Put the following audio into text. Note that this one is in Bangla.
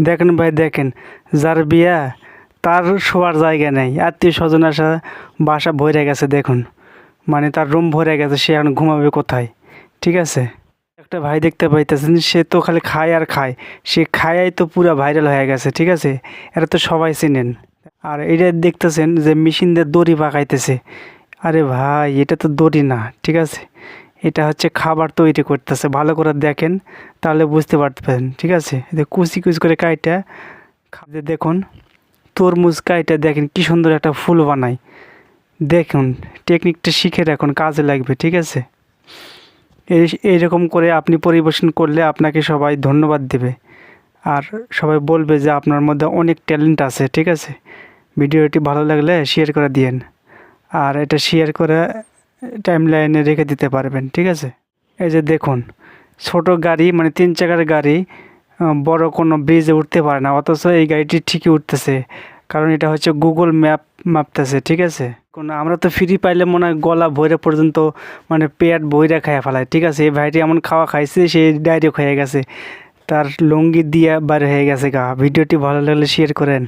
দেখেন ভাই, দেখেন, যার বিয়া, তার শোয়ার জায়গা নেই। আত্মীয় স্বজন আসা, বাসা ভরে গেছে, দেখুন। মানে তার রুম ভরে গেছে, সে এখন ঘুমাবে কোথায়? ঠিক আছে? একটা ভাই দেখতে পাইতেছেন, সে তো খালি খায় আর খায়। সে খায়াই তো পুরো ভাইরাল হয়ে গেছে, ঠিক আছে? এটা তো সবাই চিনেন। আর এটা দেখতেছেন যে মেশিন দিয়ে দড়ি পাকাইতেছে। আরে ভাই, এটা তো দড়ি না, ঠিক আছে? এটা হচ্ছে খাবার তৈরি করতেছে। ভালো করে দেখেন, তাহলে বুঝতে পারতেন ঠিক আছে? কুচি কুচি করে কাইটা খাতে দেখুন, তরমুজ কাইটা দেখেন কি সুন্দর একটা ফুল বানায়। দেখুন টেকনিকটা শিখে রাখুন, কাজে লাগবে, ঠিক আছে? এই, এইরকম করে আপনি পরিবেশন করলে আপনাকে সবাই ধন্যবাদ দেবে। আর সবাই বলবে যে আপনার মধ্যে অনেক ট্যালেন্ট আছে, ঠিক আছে? ভিডিওটি ভালো লাগলে শেয়ার করে দিয়েন। আর এটা শেয়ার করে টাইম লাইনে রেখে দিতে পারবেন, ঠিক আছে? এই যে দেখুন, ছোট গাড়ি মানে তিন চাকার গাড়ি বড় কোনো ব্রিজে উঠতে পারে না, অথচ এই গাড়িটি ঠিকই উঠতেছে। কারণ এটা হচ্ছে গুগল ম্যাপ মাপতেছে, ঠিক আছে? কোন আমরা তো ফ্রি পাইলে মনে হয় গলা ভরে পর্যন্ত মানে পেট বইরা খাইয়া ফেলায়, ঠিক আছে? এই ভাইটি এমন খাওয়া খাইছে, সে ডাইরেক্ট হয়ে গেছে। তার লুঙ্গি দিয়া বার হয়ে গেছে গা। ভিডিওটি ভালো লাগলে শেয়ার করেন।